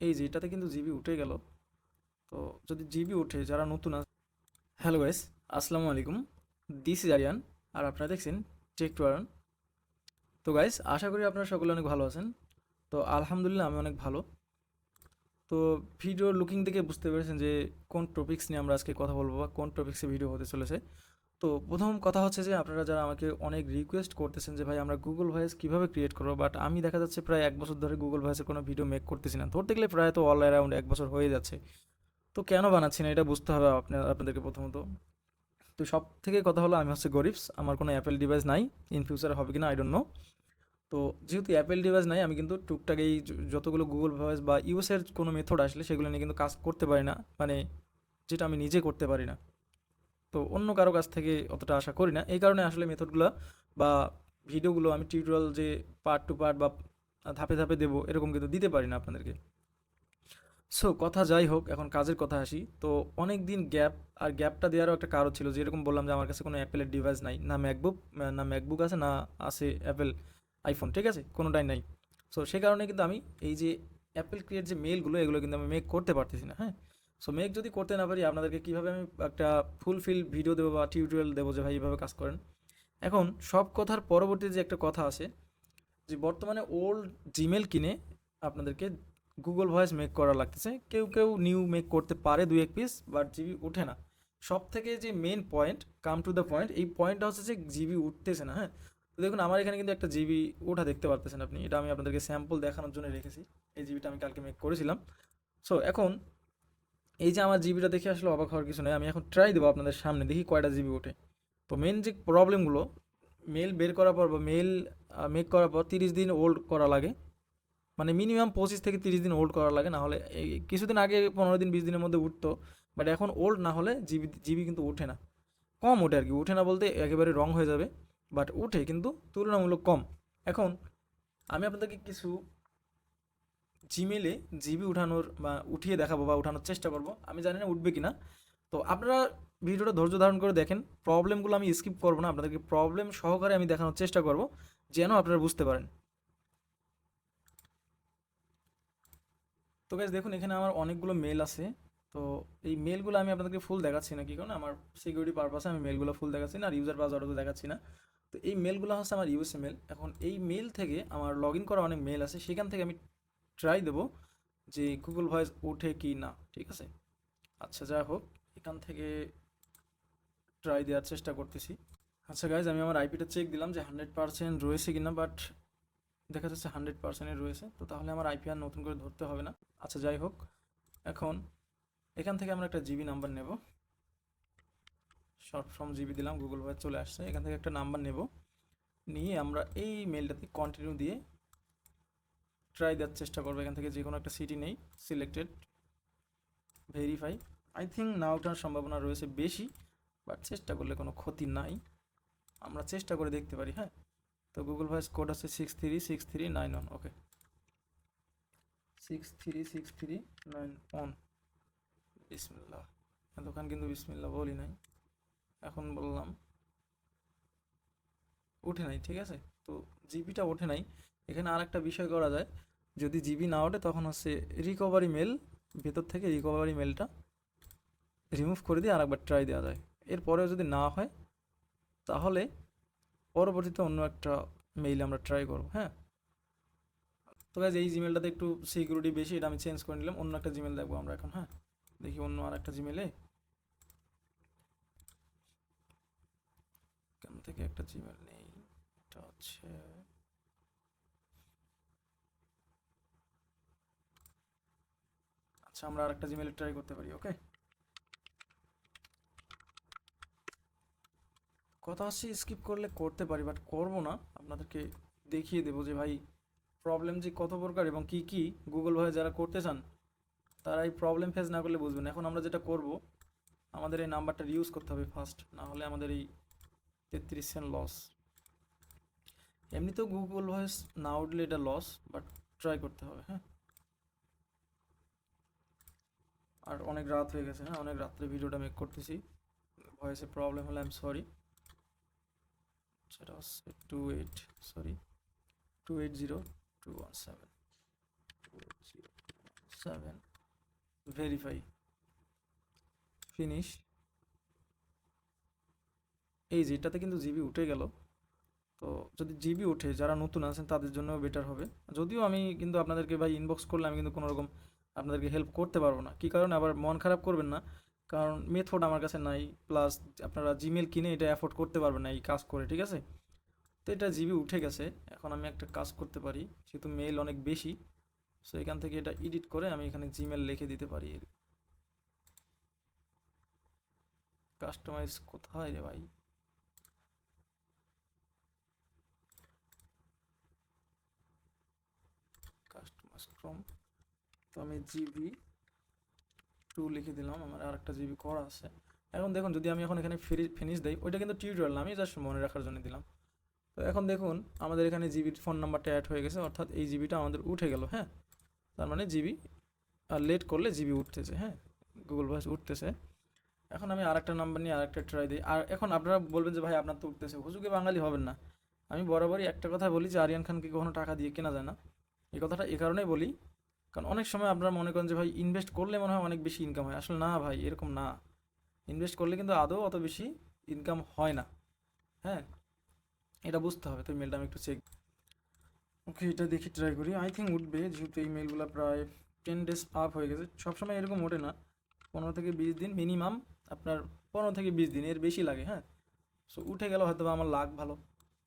এই যে এটাতে কিন্তু জিবি উঠে গেল। তো যদি জিবি উঠে যারা নতুন আছে হ্যালো গাইস আসসালামু আলাইকুম। দিস ইজ আরিয়ান আর আপনারা দেখছেন টেক টু আরন তো গাইস আশা করি আপনারা সকলে অনেক ভালো আছেন। তো আলহামদুলিল্লাহ আমি অনেক ভালো। তো ভিডিওর লুকিং দেখে বুঝতে পেরেছেন যে কোন টপিক্স নিয়ে আমরা আজকে কথা বলব বা কোন টপিক্সে ভিডিও হতে চলেছে। তো প্রথম কথা হচ্ছে যে আপনারা যারা আমাকে অনেক রিকোয়েস্ট করতেছেন যে ভাই আমরা গুগল ভয়েস কীভাবে ক্রিয়েট করব বাট আমি দেখা যাচ্ছে প্রায় এক বছর ধরে গুগল ভয়েসের কোনো ভিডিও মেক করতেছি না। ধরতে গেলে প্রায় তো অল অ্যারাউন্ড এক বছর হয়ে যাচ্ছে। তো কেন বানাচ্ছি না এটা বুঝতে হবে আপনার আপনাদেরকে প্রথমত। তো সব থেকে কথা হলো আমি হচ্ছে গরিবস, আমার কোনো অ্যাপেল ডিভাইস নাই ইন ফিউচারে হবে কিনা আই ডোন্ট নো তো যেহেতু অ্যাপেল ডিভাইস নাই, আমি কিন্তু টুকটাক এই যতগুলো গুগল ভয়েস বা ইউএসের কোনো মেথড আসলে সেগুলো নিয়ে কিন্তু কাজ করতে পারি না মানে যেটা আমি নিজে করতে পারি না। তো অন্য কারও কাছ থেকে অতটা আশা করি না। এই কারণে আসলে মেথডগুলো বা ভিডিওগুলো আমি টিউটোরিয়াল যে পার্ট টু পার্ট বা ধাপে ধাপে দেবো, এরকম কিন্তু দিতে পারি না আপনাদেরকে। সো কথা যাই হোক, এখন কাজের কথা আসি। তো অনেক দিন গ্যাপ, আর গ্যাপটা দেওয়ারও একটা কারণ ছিল, যেরকম বললাম যে আমার কাছে কোনো অ্যাপেলের ডিভাইস নাই, না ম্যাকবুক না ম্যাকবুক আছে, না আছে অ্যাপেল আইফোন, ঠিক আছে? কোনোটাই নাই। সো সে কারণে কিন্তু আমি এই যে অ্যাপেল ক্রিয়েট যে মেলগুলো এগুলো কিন্তু আমি মেক করতে পারতেছি না হ্যাঁ? সো মেক যদি করতে না পারি, আপনাদেরকে কীভাবে আমি একটা ফুলফিল ভিডিও দেবো বা টিউটোরিয়াল দেবো যে ভাই এইভাবে কাজ করেন? এখন সব কথার পরবর্তী যে একটা কথা আছে, যে বর্তমানে ওল্ড জিমেল কিনে আপনাদেরকে গুগল ভয়েস মেক করা লাগতেছে। কেউ কেউ নিউ মেক করতে পারে দুই এক পিস বাট জিবি উঠে না। সব থেকে যে main point come to the point এই পয়েন্টটা হচ্ছে যে জিবি উঠতেছে না হ্যাঁ? তো দেখুন, আমার এখানে কিন্তু একটা জিবি ওঠা দেখতে পারতেছেন আপনি। এটা আমি আপনাদেরকে স্যাম্পল দেখানোর জন্য রেখেছি। এই জিবিটা আমি কালকে মেক করেছিলাম। সো এখন এই যে আমার জিবিটা দেখে আসলে অবাক হওয়ার কিছু নেই। আমি এখন ট্রাই দেবো আপনাদের সামনে, দেখি কয়টা জিবি ওঠে। তো মেন যে প্রবলেমগুলো মেল বের করার পর বা মেল মেক করার পর তিরিশ দিন ওল্ড করা লাগে। মানে মিনিমাম পঁচিশ থেকে তিরিশ দিন ওল্ড করা লাগে, না হলে কিছুদিন আগে পনেরো দিন, বিশ দিনের মধ্যে উঠতো। বাট এখন ওল্ড না হলে জিবি জিবি কিন্তু ওঠে না। কম ওঠে আর কি, ওঠে না বলতে একেবারে রং হয়ে যাবে। বাট ওঠে, কিন্তু তুলনামূলক কম। এখন আমি আপনাদেরকে কিছু জিমেলে জিবি উঠানোর বা উঠিয়ে দেখাবো বা উঠানোর চেষ্টা করব। আমি জানি না উঠবে কিনা। তো আপনারা ভিডিওটা ধৈর্য ধারণ করে দেখেন। প্রবলেমগুলো আমি স্কিপ করব না। আপনাদেরকে প্রবলেম সহকারে আমি দেখানোর চেষ্টা করব, যেন আপনারা বুঝতে পারেন। তো গাইজ দেখুন, এখানে আমার অনেকগুলো মেল আছে। তো এই মেলগুলো আমি আপনাদেরকে ফুল দেখাচ্ছি না কি কারণে আমার সিকিউরিটি পারপাসে আমি মেলগুলো ফুল দেখাচ্ছি না, আর ইউজার পাসওয়ার্ডও দেখাচ্ছি না। তো এই মেলগুলো হচ্ছে আমার ইউএসএ মেল এখন এই মেল থেকে আমার লগ ইন করা অনেক মেল আছে। সেখান থেকে আমি ট্রাই দেবো যে গুগল ভয়েস ওঠে কি না, ঠিক আছে? আচ্ছা যাই হোক, এখান থেকে ট্রাই দেওয়ার চেষ্টা করতেছি। আচ্ছা গাইজ আমি আমার আইপিটা চেক দিলাম যে হান্ড্রেড পার্সেন্ট রয়েছে কিনা বাট দেখা যাচ্ছে হান্ড্রেড পার্সেন্টে রয়েছে, তো তাহলে আমার আইপি আর নতুন করে ধরতে হবে না। আচ্ছা যাই হোক, এখন এখান থেকে আমরা একটা জিবি নাম্বার নেব। শর্ট ফর্ম জিবি দিলাম গুগল ভয়েস চলে আসছে। এখান থেকে একটা নাম্বার নেব। নিয়ে আমরা এই মেলটাতে কন্টিনিউ দিয়ে ট্রাই দেওয়ার চেষ্টা করব, এখান থেকে যে কোনো একটা সিটি নেই সিলেক্টেড ভেরিফাই আই থিঙ্ক না ওঠার সম্ভাবনা রয়েছে বেশি বাট চেষ্টা করলে কোনো ক্ষতি নাই। আমরা চেষ্টা করে দেখতে পারি হ্যাঁ? তো গুগল ভয়েস কোড আছে six three six three nine one okay six three six three nine one বিসমিল্লা এতক্ষণ কিন্তু বিসমিল্লা বলি নাই। এখন বললাম, উঠে নাই, ঠিক আছে? তো জিবিটা ওঠে নাই। এখানে আর একটা বিষয় করা যায়। যদি জিবি না ওঠে, তখন হচ্ছে রিকভারি মেল ভেতর থেকে রিকভারি মেলটা রিমুভ করে দিয়ে আরেকবার ট্রাই দেওয়া যায়। এরপরেও যদি না হয়, তাহলে পরবর্তীতে অন্য একটা মেইল আমরা ট্রাই করব হ্যাঁ? তো গাইজ এই জিমেলটাতে একটু সিকিউরিটি বেশি, এটা আমি চেঞ্জ করে নিলাম, অন্য একটা জিমেল দেখব আমরা এখন হ্যাঁ? দেখি অন্য আর একটা জিমেলে কেন থেকে একটা জিমেল নেই? এটা হচ্ছে আচ্ছা আমরা আর একটা জিমেলে ট্রাই করতে পারি ওকে কথা হচ্ছে স্কিপ করলে করতে পারি বাট করব না। আপনাদেরকে দেখিয়ে দেবো যে ভাই প্রবলেম যে কত প্রকার এবং কি কি গুগল ভয়ে যারা করতে চান, তারা এই প্রবলেম ফেস না করলে বুঝবেন এখন আমরা যেটা করব, আমাদের এই নাম্বারটা ইউজ করতে হবে ফার্স্ট না হলে আমাদের এই তেত্রিশ সেন্ট লস এমনিতেও গুগল ভয়েস না উঠলে এটা লস বাট ট্রাই করতে হবে হ্যাঁ? আর অনেক রাত হয়ে গেছে হ্যাঁ অনেক রাত্রে ভিডিওটা মেক করতেছি। ভয়েসে প্রবলেম হলে আই সরি সেটা হচ্ছে two eight sorry two eight zero two one seven two eight zero seven verify finish এই যে, এটাতে কিন্তু জিবি উঠে গেল। তো যদি জিবি ওঠে, যারা নতুন আছেন, তাদের জন্য বেটার হবে। যদিও আমি কিন্তু আপনাদেরকে ভাই ইনবক্স করলে আমি কিন্তু কোনো রকম আপনাদেরকে হেল্প করতে পারব না। কী কারণে? আবার মন খারাপ করবেন না। কারণ মেথড আমার কাছে নাই প্লাস আপনারা জিমেল কিনে এটা অ্যাফোর্ড করতে পারবেন না এই কাজ করে, ঠিক আছে? তো এটা জিবি উঠে গেছে। এখন আমি একটা কাজ করতে পারি, যেহেতু মেল অনেক বেশি সো এখান থেকে এটা এডিট করে আমি এখানে জিমেল লিখে দিতে পারি। কাস্টমাইজ কোথায় রে ভাই? কাস্টমাইজ ফ্রম তো আমি জিবি টু লিখে দিলাম, আমার আর একটা জিবি করা আছে। এখন দেখুন, যদি আমি এখন এখানে ফিনিশ দেই, ওইটা কিন্তু টিউটোরিয়াল না, আমি জাস্ট মনে রাখার জন্য দিলাম। তো এখন দেখুন, আমাদের এখানে জিবির ফোন নাম্বারটা অ্যাড হয়ে গেছে, অর্থাৎ এই জিবিটা আমাদের উঠে গেল হ্যাঁ? তার মানে জিবি, আর লেট করলে জিবি উঠতেছে হ্যাঁ? গুগল ভয়েস উঠতেছে। এখন আমি আরেকটা নাম্বার নিয়ে আরেকটা ট্রাই দিই। আর এখন আপনারা বলবেন যে, ভাই, আপনার তো উঠতেছে। হুজুকে বাঙালি হবেন না। আমি বরাবরই একটা কথা বলি যে, আরিয়ান খানকে কখনো টাকা দিয়ে কেনা যায় না? এই কথাটা এ কারণেই বলি কারণ অনেক সময় আপনারা মনে করেন যে, ভাই ইনভেস্ট করলে মনে হয় অনেক বেশি ইনকাম হয়। আসলে না, ভাই, এরকম না। ইনভেস্ট করলে কিন্তু আদৌ অত বেশি ইনকাম হয় না। হ্যাঁ? এটা বুঝতে হবে। তো মেলটা আমি একটু চেক ওকে এটা দেখি ট্রাই করি। আই থিঙ্ক উঠবে, যেহেতু এই মেলগুলো প্রায় টেন ডেজ আপ হয়ে গেছে। সবসময় এরকম ওঠে না। পনেরো থেকে বিশ দিন মিনিমাম আপনার পনেরো থেকে বিশ দিন, এর বেশি লাগে হ্যাঁ? সো উঠে গেল হয়তো আমার লাগ ভালো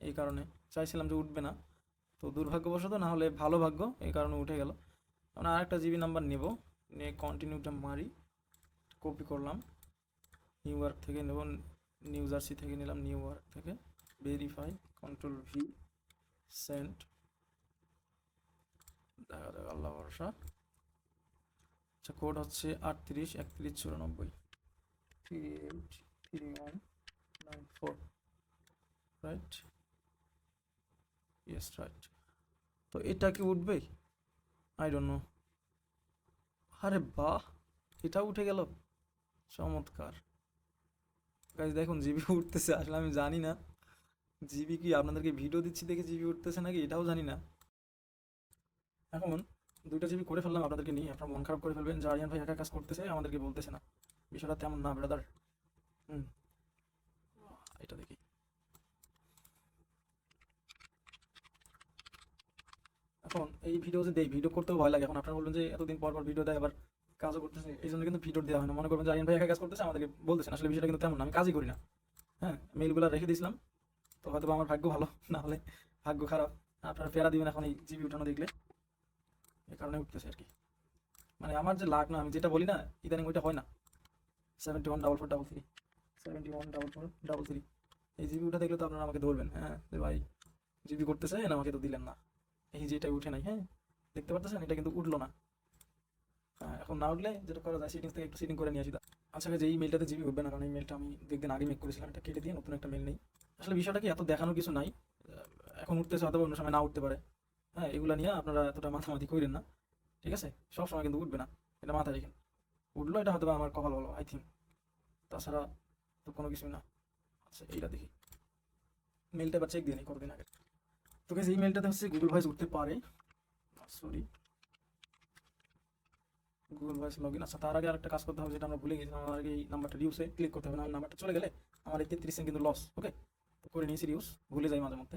এই কারণে। চাইছিলাম যে উঠবে না। তো দুর্ভাগ্যবশত না হলে ভালো ভাগ্য এই কারণে উঠে গেল। আমরা আরেকটা জিবি নাম্বার নেব। নিয়ে কন্টিনিউটা মারি। কপি করলাম। নিউ ইয়র্ক থেকে নেব। নিউ জার্সি থেকে নিলাম নিউ ইয়র্ক থেকে। ভেরিফাই কন্ট্রোল ভি সেন্ট দেখা যাক আল্লাহ ভরসা। আচ্ছা কোড হচ্ছে আটত্রিশ একত্রিশ চুরানব্বই। Three eight three one nine four right yes right তো এটা কি উঠবে? আই ডোন্ট নো আরে বাহ, এটা উঠে গেল। চমৎকার। গাইজ দেখুন, জিবি উঠতেছে, আসলে আমি জানি না। জিবি কি আপনাদেরকে ভিডিও দিচ্ছি দেখে জিবি উঠতেছে নাকি? এটাও জানি না। এখন দুইটা জিবি করে ফেললাম আপনাদেরকে নিয়ে। আপনার মন খারাপ করে ফেলবেন, যে আরিয়ান ভাই একা কাজ করতেছে, আমাদেরকে বলতেছে না। বিষয়টা তেমন না ব্রাদার হুম। এটা দেখি। এখন এই ভিডিও যে দেই ভিডিও করতেও ভয় লাগে, এখন আপনারা বলবেন যে এতদিন পর পর ভিডিও দেয়, আবার কাজও করতেছে, এই জন্য কিন্তু ভিডিও দেওয়া হয় না। মনে করবেন যে আরিয়ান ভাই একা কাজ করতেছে, আমাদেরকে বলতেছেন আসলে বিষয়টা কিন্তু তেমন না, আমি কাজই করি না। হ্যাঁ মেলগুলো রেখে দিয়েছিলাম, তো হয়তো আমার ভাগ্য ভালো, না হলে ভাগ্য খারাপ। আপনারা ফেরা দিবেন এখন এই জিবি উঠানো দেখলে। এই কারণে উঠতেছে আর কি। মানে আমার যে লাগ না, আমি যেটা বলি না, ইদানিং ওইটা হয় না। Seventy one double four double three seventy one double four double three এই জিবি উঠা দেখলে তো আপনারা আমাকে ধরবেন হ্যাঁ যে ভাই জিবি করতেছে আমাকে তো দিলেন না। এই যে এটা উঠে নাই হ্যাঁ? দেখতে পারতেছেন? এটা কিন্তু উঠল না। এখন না উঠলে যেটা করা যায় সেটিংস থেকে একটু সেটিং করে নিয়ে আসি। আচ্ছা যে এই মেলটাতে জিবি উঠবে না, কারণ এই মেলটা আমি দেখদিন আগে মেক করেছিলাম, এটা কেটে দিয়ে নতুন একটা মেল নেই। আসলে বিষয়টা কি, এত দেখানোর কিছু নাই। এখন উঠতেছে হয়তো অন্য সময় না উঠতে পারে। হ্যাঁ এগুলা নিয়ে আপনারা এতটা মাথামাতি করেন না। ঠিক আছে? সব সময় কিন্তু উঠবে না। এটা মাথায় রেখেন। উঠল, এটা হয়তো আমার কপাল ভালো আই থিঙ্ক তাছাড়া তো কোনো কিছু না। আচ্ছা এইটা দেখি। মেলটা এবার চেক দিয়ে নিই, কতদিন আগে? তো এই মেলটাতে হচ্ছে গুগল ভয়েস উঠতে পারে। Sorry Google voice log in আচ্ছা তার আগে আরেকটা কাজ করতে হবে, যেটা আমরা ভুলে গেছিলাম, আমার আগে এই নাম্বারটা রিউসে ক্লিক করতে হবে না নাম্বারটা চলে গেলে আমার এই তেত্রিশ কিন্তু লস ওকে তো করে নিয়েছি রিউস ভুলে যাই মাঝে মধ্যে।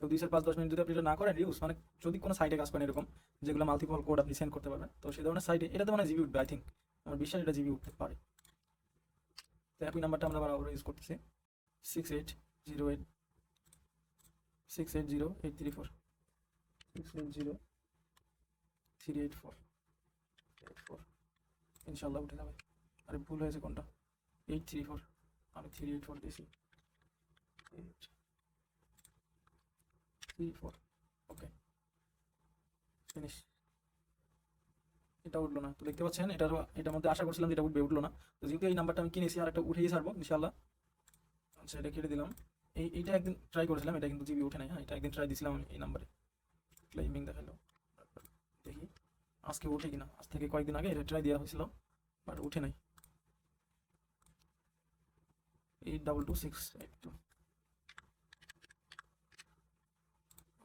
তো দুই চার পাঁচ দশ মিনিট যদি আপনি এটা না করেন রিউজ মানে যদি কোনো সাইটে কাজ করেন এরকম, যেগুলো মাল্টিপল কোড আপনি সেন্ড করতে পারবেন, তো সেই ধরনের সাইটে এটাতে মানে জিবি উঠবে আই থিঙ্ক আমার বিশ্বাস এটা জিবি উঠতে পারে। তো একই নাম্বারটা আমরা আবার ইউজ করতেছি। Six eight zero eight six eight zero eight three four six eight zero three eight four eight four ইনশাল্লাহ উঠে যাবে। আরে ভুল হয়েছে কোনটা? এইট থ্রি ফোর আমি থ্রি এইট ফোর দিয়েছি। থ্রি ফোর ওকে ফিনিশ এটা উঠল না। তো দেখতে পাচ্ছেন, এটার এটার মধ্যে আশা করছিলাম যে এটা উঠবে, উঠল না। তো যেহেতু এই নাম্বারটা আমি কিনেছি আর একটা উঠেই ছাড়বো ইনশাল্লাহ আচ্ছা এটা কেটে দিলাম। এই এইটা একদিন ট্রাই করেছিলাম, এটা কিন্তু জিবি ওঠে নাই হ্যাঁ এটা একদিন ট্রাই দিয়েছিলাম এই নাম্বারে ক্লাইমিং দেখাল, দেখি, আজকে ওঠে কিনা, আজ থেকে কয়েকদিন আগে এটা ট্রাই দেওয়া হয়েছিল বাট উঠে নাই। Eight double two six eight two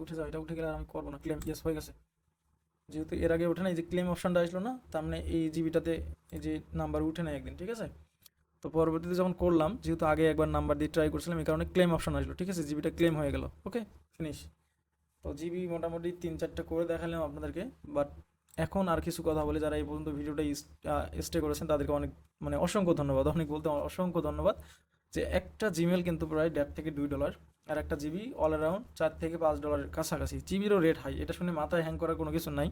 উঠে যাও, এটা উঠে গেলে আর আমি করব না ক্লেম ইয়েস হয়ে গেছে। যেহেতু এর আগে ওঠে না এই যে ক্লেম অপশনটা আসলো না, তার মানে এই জিবিটাতে এই যে নাম্বার উঠে না একদিন, ঠিক আছে? তো পরবর্তীতে যখন করলাম, যেহেতু আগে একবার নাম্বার দিয়ে ট্রাই করছিলাম, এই কারণে ক্লেম অপশন আসলো, ঠিক আছে? জিবিটা ক্লেম হয়ে গেল ওকে ফিনিশ তো জিবি মোটামুটি তিন চারটে করে দেখালাম আপনাদেরকে বাট এখন আর কিছু কথা বলে, যারা এই পর্যন্ত ভিডিওটা স্টে করেছেন, তাদেরকে অনেক মানে অসংখ্য ধন্যবাদ, অনেক বলতে অসংখ্য ধন্যবাদ যে একটা জিমেল কিন্তু প্রায় দেড় থেকে দুই ডলার আর একটা জিবি অল অ্যারাউন্ড চার থেকে পাঁচ ডলারের কাছাকাছি। জিবিরও রেট হাই এটা শুনে মাথায় হ্যাং করার কোনো কিছু নাই।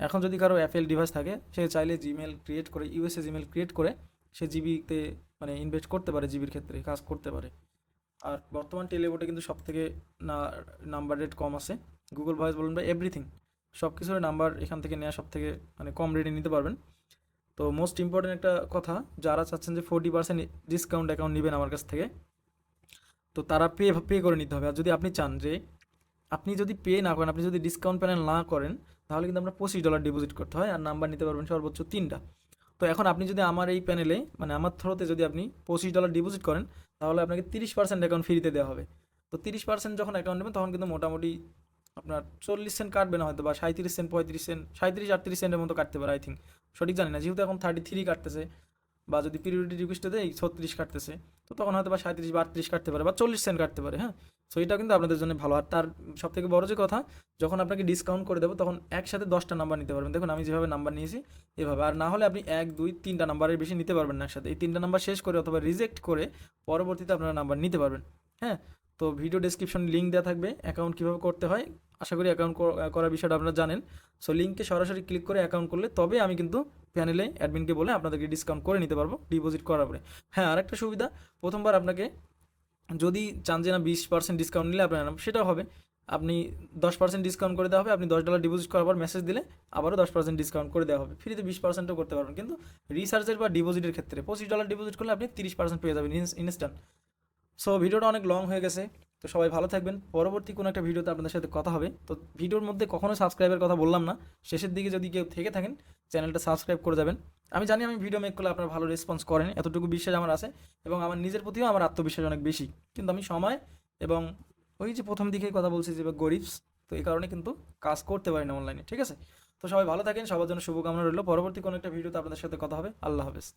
এখন যদি কারও অ্যাপেল ডিভাইস থাকে, সে চাইলে জিমেল ক্রিয়েট করে ইউএসএ জিমেল ক্রিয়েট করে সে জিবিতে মানে ইনভেস্ট করতে পারে, জিবির ক্ষেত্রে কাজ করতে পারে। আর বর্তমান টেলিবোর্ডে কিন্তু সব থেকে না নাম্বার রেট কম আছে। গুগল ভয়েস বলুন বা এভরিথিং সব কিছুর নাম্বার এখান থেকে নেওয়া সব থেকে মানে কম রেটে নিতে পারবেন। তো মোস্ট ইম্পর্টেন্ট একটা কথা, যারা চাচ্ছেন যে ফোর্টি পার্সেন্ট ডিসকাউন্ট অ্যাকাউন্ট নেবেন আমার কাছ থেকে, তো তারা পে পে করে নিতে হবে। আর যদি আপনি চান যে আপনি যদি পে না করেন, আপনি যদি ডিসকাউন্ট প্যানেল না করেন, তাহলে কিন্তু আমরা পঁচিশ ডলার ডিপোজিট করতে হয়। আর নাম্বার নিতে পারবেন সর্বোচ্চ তিনটা। তো এখন আপনি যদি আমার এই প্যানেলে মানে আমার থ্রোতে যদি আপনি পঁচিশ ডলার ডিপোজিট করেন, তাহলে আপনাকে তিরিশ পার্সেন্ট অ্যাকাউন্ট ফ্রিতে দেওয়া হবে। তো তিরিশ পার্সেন্ট যখন অ্যাকাউন্ট নেবেন, তখন কিন্তু মোটামুটি আপনার চল্লিশ সেন্ট কাটবে না হয়তো বা সাঁত্রিশ সেন্ট পঁয়ত্রিশ সেন্ট সাঁত্রিশ আটত্রিশ সেন্টের মতো কাটতে পারে আই থিঙ্ক সঠিক জানি না, যেহেতু এখন থার্টি থ্রি কাটতেছে, বা যদি পিরিয়ডিক রিকোয়েস্টে দেয় ছত্রিশ কাটতেছে, তো তখন হয়তো বা সাঁত্রিশ বা আটত্রিশ কাটতে পারে, বা চল্লিশ সেন্ট কাটতে পারে হ্যাঁ? সো এটা কিন্তু আপনাদের জন্য ভালো। আর তার সব থেকে বড় যে কথা, যখন আপনাকে ডিসকাউন্ট করে দেবো, তখন একসাথে দশটা নাম্বার নিতে পারবেন। দেখুন, আমি যেভাবে নাম্বার নিয়েছি, এভাবে। আর না হলে আপনি এক, দুই, তিনটা নাম্বারের বেশি নিতে পারবেন না একসাথে। এই তিনটা নাম্বার শেষ করে অথবা রিজেক্ট করে পরবর্তীতে আপনারা নাম্বার নিতে পারবেন। হ্যাঁ? তো ভিডিও ডেসক্রিপশন লিঙ্ক দেওয়া থাকবে অ্যাকাউন্ট কীভাবে করতে হয়। আশা করি অ্যাকাউন্ট করার বিষয়টা আপনারা জানেন। সো লিঙ্কে সরাসরি ক্লিক করে অ্যাকাউন্ট করলে তবে আমি কিন্তু প্যানেলে অ্যাডমিনকে বলে আপনাদেরকে ডিসকাউন্ট করে নিতে পারব ডিপোজিট করার পরে। হ্যাঁ আরেকটা সুবিধা, প্রথমবার আপনাকে যদি চান যে না বিশ পার্সেন্ট ডিসকাউন্ট নিলে আপনার সেটাও হবে। আপনি দশ পার্সেন্ট ডিসকাউন্ট করে দেওয়া হবে, আপনি দশ ডলার ডিপোজিট করার পর মেসেজ দিলে আবারও দশ পার্সেন্ট ডিসকাউন্ট করে দেওয়া হবে। ফ্রিতে বিশ পার্সেন্টও করতে পারবেন। কিন্তু রিসার্চের বা ডিপোজিটের ক্ষেত্রে পঁচিশ ডলার ডিপোজিট করলে আপনি তিরিশ পার্সেন্ট পেয়ে যাবেন ইনস্ট্যান্ট সো ভিডিওটা অনেক লং হয়ে গেছে। তো সবাই ভালো থাকবেন। পরবর্তী কোনো একটা ভিডিওতে আপনাদের সাথে কথা হবে। তো ভিডিওর মধ্যে কখনো সাবস্ক্রাইবের কথা বললাম না। শেষের দিকে যদি কেউ থেকে থাকেন, চ্যানেলটা সাবস্ক্রাইব করে যাবেন। আমি জানি আমি ভিডিও মেক করলে আপনারা ভালো রেসপন্স করেন। এতটুকু বিশ্বাস আমার আছে এবং আমার নিজের প্রতিও আমার আত্মবিশ্বাস অনেক বেশি। কিন্তু আমি সময় এবং ওই যে প্রথম দিকেই কথা বলছি যে গরিবস, তো এই কারণে কিন্তু কাজ করতে পারি না অনলাইনে ঠিক আছে? তো সবাই ভালো থাকেন, সবার জন্য শুভকামনা রইল। পরবর্তী কোনো একটা ভিডিওতে আপনাদের সাথে কথা হবে। আল্লাহ হাফেজ।